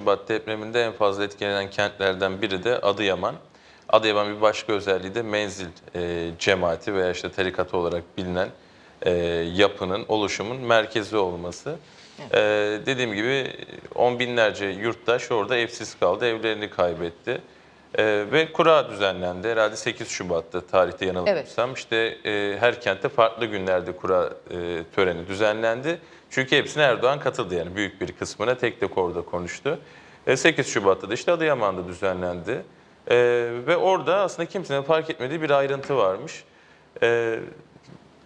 Şubat depreminde en fazla etkilenen kentlerden biri de Adıyaman. Adıyaman bir başka özelliği de menzil e, cemaati veya işte tarikatı olarak bilinen e, yapının, oluşumun merkezi olması. E, dediğim gibi on binlerce yurttaş orada evsiz kaldı, evlerini kaybetti. E, ve kura düzenlendi. Herhalde 8 Şubat'ta tarihte yanılmıyorsam. İşte e, her kentte farklı günlerde kura e, töreni düzenlendi. Çünkü hepsine Erdoğan katıldı yani büyük bir kısmına tek tek orada konuştu. E, 8 Şubat'ta da işte Adıyaman'da düzenlendi. E, ve orada aslında kimsenin fark etmediği bir ayrıntı varmış. E,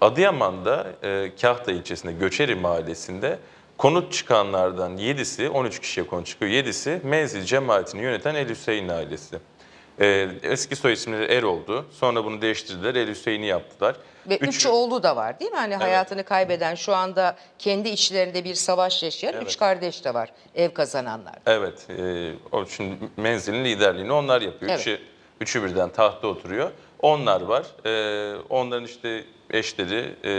Adıyaman'da e, Kahta ilçesinde Göçeri mahallesinde konut çıkanlardan 7'si 13 kişiye konut çıkıyor. 7'si menzil cemaatini yöneten El Hüseyin ailesi. E, eski soy isimleri Erol'du. Sonra bunu değiştirdiler. El Hüseyin'i yaptılar. Ve üç, oğlu da var değil mi? Hani hayatını kaybeden şu anda kendi içlerinde bir savaş yaşayan üç kardeş de var ev kazananlar. Evet, e, o şimdi menzilin liderliğini onlar yapıyor. Evet. Üçü, üçü birden tahtta oturuyor. Onlar var. E, onların işte eşleri, e,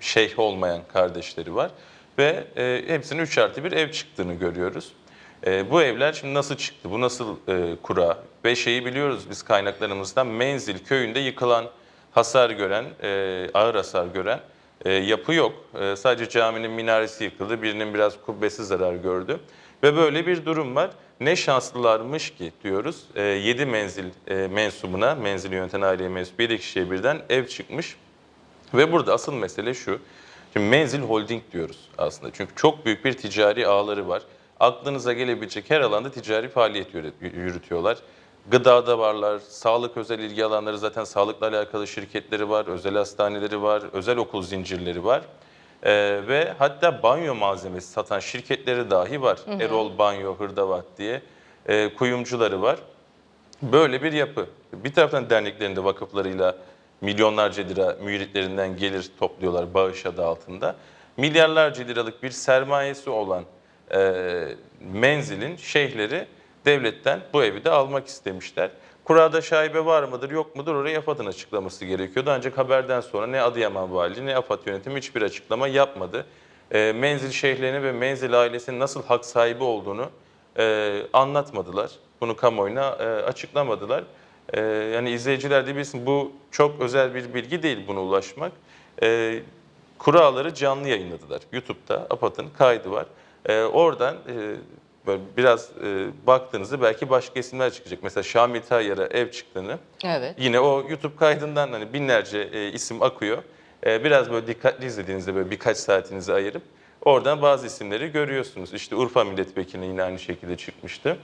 şeyh olmayan kardeşleri var. Ve e, hepsinin üç artı bir ev çıktığını görüyoruz. E, bu evler şimdi nasıl çıktı? Bu nasıl e, kura? Ve şeyi biliyoruz biz kaynaklarımızdan Menzil köyünde yıkılan, hasar gören, e, ağır hasar gören e, yapı yok. E, sadece caminin minaresi yıkıldı, birinin biraz kubbesi zarar gördü. Ve böyle bir durum var. Ne şanslılarmış ki diyoruz. 7 menzil e, mensubuna, menzili yöneten aileye mensup 7 kişiye birden ev çıkmış. Ve burada asıl mesele şu. Şimdi menzil holding diyoruz aslında. Çünkü çok büyük bir ticari ağları var. Aklınıza gelebilecek her alanda ticari faaliyet yürü- yürütüyorlar. Gıdada varlar, sağlık özel ilgi alanları zaten sağlıkla alakalı şirketleri var, özel hastaneleri var, özel okul zincirleri var. Ee, ve hatta banyo malzemesi satan şirketleri dahi var. Erol Banyo, Hırdavat diye e, kuyumcuları var. Böyle bir yapı. Bir taraftan derneklerinde vakıflarıyla milyonlarca lira müritlerinden gelir topluyorlar bağış adı altında. Milyarlarca liralık bir sermayesi olan e, menzilin şeyhleri devletten bu evi de almak istemişler. Kurada şaibe var mıdır yok mudur oraya AFAD'ın açıklaması gerekiyordu. Ancak haberden sonra ne Adıyaman Valiliği ne AFAD yönetimi hiçbir açıklama yapmadı. E, menzil şeyhlerinin ve menzil ailesinin nasıl hak sahibi olduğunu e, anlatmadılar. Bunu kamuoyuna e, açıklamadılar. E, yani izleyiciler de bilsin bu çok özel bir bilgi değil buna ulaşmak. E, kuralları canlı yayınladılar. YouTube'da APAD'ın kaydı var. E, oradan e, böyle biraz e, baktığınızda belki başka isimler çıkacak. Mesela Şamil Tayyar'a ev çıktığını Evet. Yine o YouTube kaydından hani binlerce e, isim akıyor. E, biraz böyle dikkatli izlediğinizde böyle birkaç saatinizi ayırıp oradan bazı isimleri görüyorsunuz. İşte Urfa Milletvekili yine aynı şekilde çıkmıştı.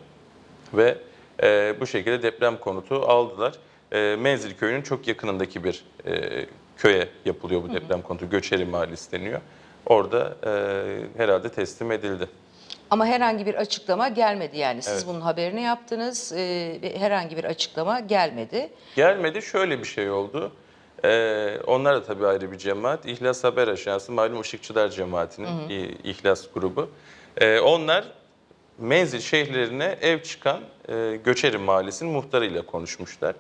Ve e, bu şekilde deprem konutu aldılar. E, Menzil köyünün çok yakınındaki bir e, köye yapılıyor bu deprem konutu. Göçeri Mahallesi deniyor. Orada e, herhalde teslim edildi. Ama herhangi bir açıklama gelmedi yani. Siz Evet. bunun haberini yaptınız e, ve herhangi bir açıklama gelmedi. Gelmedi şöyle bir şey oldu. Ee, onlar da tabii ayrı bir cemaat. İhlas Haber Ajansı malum Işıkçılar Cemaati'nin İ- İhlas grubu. Ee, onlar menzil şehirlerine ev çıkan e, Göçeri Mahallesi'nin muhtarıyla konuşmuşlar.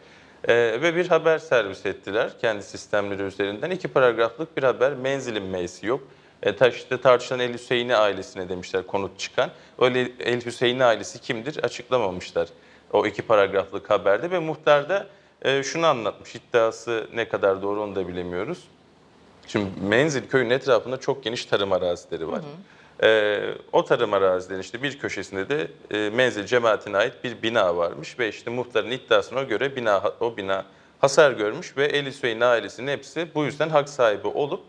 Ee, ve bir haber servis ettiler kendi sistemleri üzerinden. İki paragraflık bir haber. Menzilin meysi yok. E, ta- işte tartışılan El Hüseyin'i ailesine demişler konut çıkan. Öyle El Hüseyin'i ailesi kimdir açıklamamışlar o iki paragraflık haberde ve muhtar da e, şunu anlatmış iddiası ne kadar doğru onu da bilemiyoruz. Şimdi Menzil köyün etrafında çok geniş tarım arazileri var. E, o tarım arazilerin işte bir köşesinde de e, Menzil cemaatine ait bir bina varmış ve işte muhtarın iddiasına göre bina o bina hasar görmüş ve El Hüseyin ailesinin hepsi bu yüzden hak sahibi olup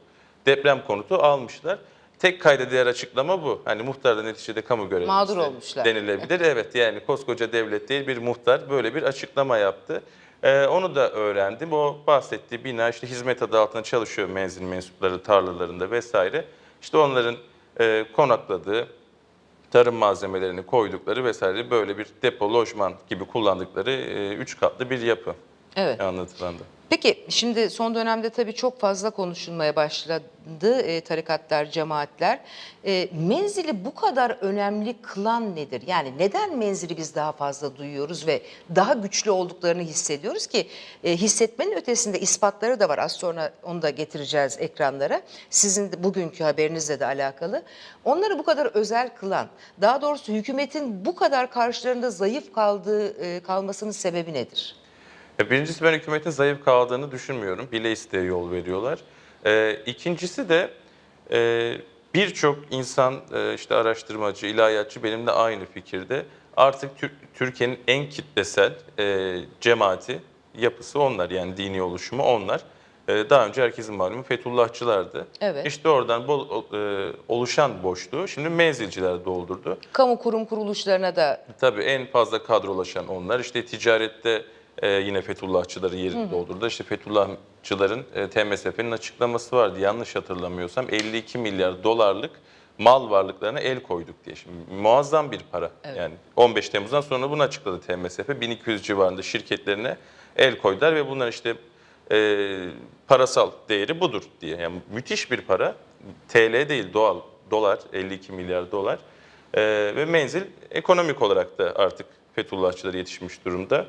deprem konutu almışlar. Tek kayda değer açıklama bu. Hani muhtar da neticede kamu görevlisi Mağdur olmuşlar. denilebilir. Evet yani koskoca devlet değil bir muhtar böyle bir açıklama yaptı. Ee, onu da öğrendim. O bahsettiği bina işte hizmet adı altında çalışıyor menzil mensupları tarlalarında vesaire. İşte onların e, konakladığı, tarım malzemelerini koydukları vesaire böyle bir depo, lojman gibi kullandıkları e, üç katlı bir yapı Evet. anlatılanda. Peki şimdi son dönemde tabii çok fazla konuşulmaya başladı e, tarikatlar, cemaatler. E, menzili bu kadar önemli kılan nedir? Yani neden menzili biz daha fazla duyuyoruz ve daha güçlü olduklarını hissediyoruz ki e, hissetmenin ötesinde ispatları da var. Az sonra onu da getireceğiz ekranlara. Sizin de bugünkü haberinizle de alakalı. Onları bu kadar özel kılan, daha doğrusu hükümetin bu kadar karşılarında zayıf kaldığı e, kalmasının sebebi nedir? Ya Birincisi ben hükümetin zayıf kaldığını düşünmüyorum. Bile isteye yol veriyorlar. Ee, ikincisi de e, birçok insan, e, işte araştırmacı, ilahiyatçı benimle aynı fikirde. Artık Tür- Türkiye'nin en kitlesel e, cemaati, yapısı onlar yani dini oluşumu onlar. E, daha önce herkesin malumu Fethullahçılardı. Evet. İşte oradan bol, e, oluşan boşluğu şimdi menzilciler doldurdu. Kamu kurum kuruluşlarına da Tabii en fazla kadrolaşan onlar. İşte ticarette e, yine Fethullahçıları yerini doldurdu. İşte Fethullahçıların e, TMSF'nin açıklaması vardı. Yanlış hatırlamıyorsam 52 milyar dolarlık mal varlıklarına el koyduk diye. Şimdi muazzam bir para. Yani 15 Temmuz'dan sonra bunu açıkladı TMSF. 1200 civarında şirketlerine el koydular ve bunlar işte e, parasal değeri budur diye. Yani müthiş bir para. TL değil doğal dolar 52 milyar dolar. Ee, ve menzil ekonomik olarak da artık Fethullahçılara yetişmiş durumda.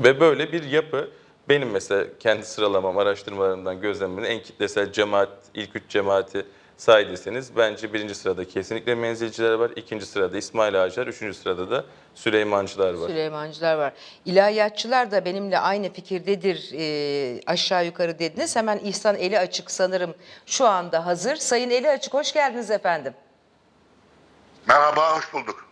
Ve böyle bir yapı benim mesela kendi sıralamam, araştırmalarımdan gözlemlerim en kitlesel cemaat, ilk üç cemaati say deseniz bence birinci sırada kesinlikle menzilciler var. ikinci sırada İsmail Ağaçlar, üçüncü sırada da Süleymancılar var. Süleymancılar var. İlahiyatçılar da benimle aynı fikirdedir e, aşağı yukarı dediniz. Hemen İhsan Eli Açık sanırım şu anda hazır. Sayın Eli Açık hoş geldiniz efendim. Merhaba, hoş bulduk.